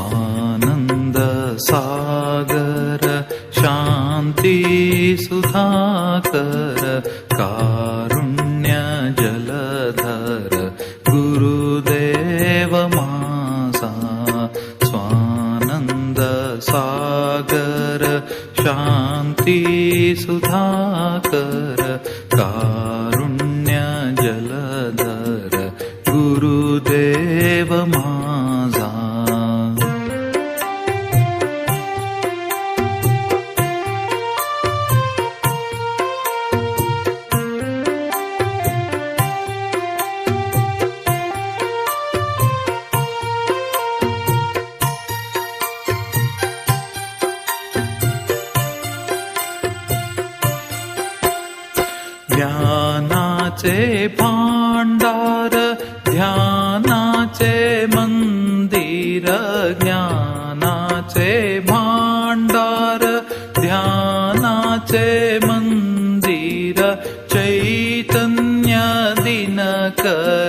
स्वानन्द सागर शान्ति सुधाकर कारुण्य जलधर गुरुदेव ज्ञानाचे भाण्डार ध्यानाचे मन्दिर ज्ञानाचे भाण्डार ध्यानाचे मन्दिर चैतन्य दिनकर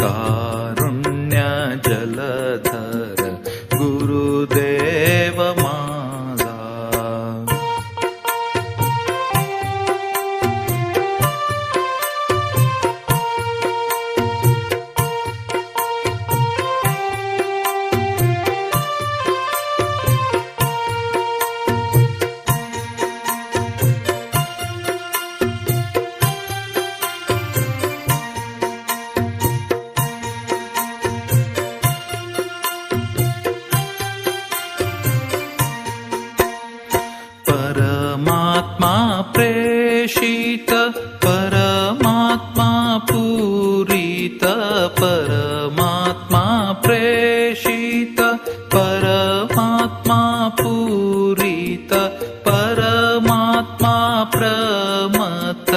कारुण्य जलधर प्रेषित परमात्मा पूरित परमात्मा प्रेषित परमात्मा पूरित परमात्मा प्रमथ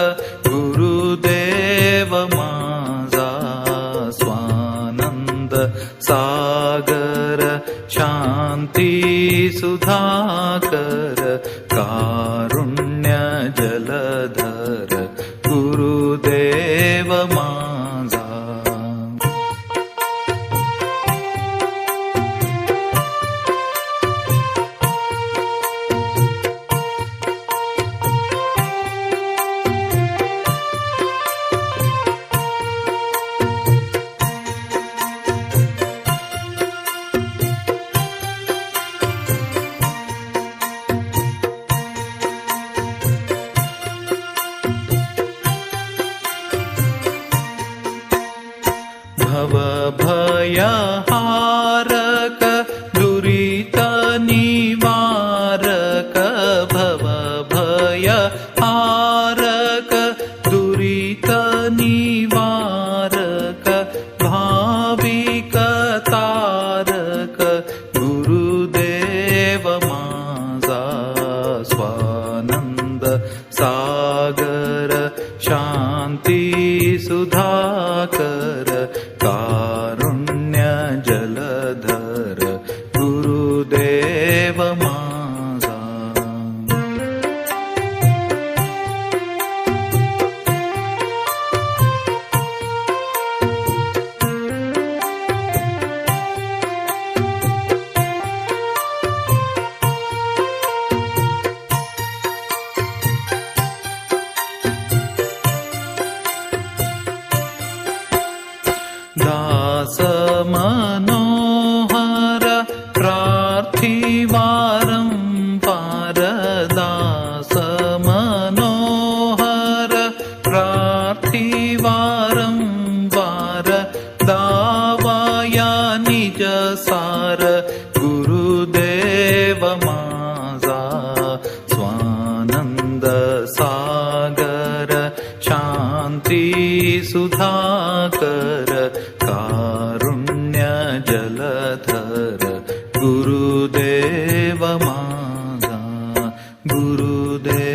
गुरुदेव माझा स्वानन्द सागर शान्ति सुधाकर कारुण्य जलधर भयहारक दुरित निवारक भव भयहारक दुरित निवारक भाविक तारक गुरुदेव माझा स्वानन्द सागर शान्ति सुधाकर कारुण्य निज सार गुरुदेव मासा स्वानन्द सागर शान्ति सुधाकर कारुण्य जलधर। गुरुदेव मासा गुरुदेव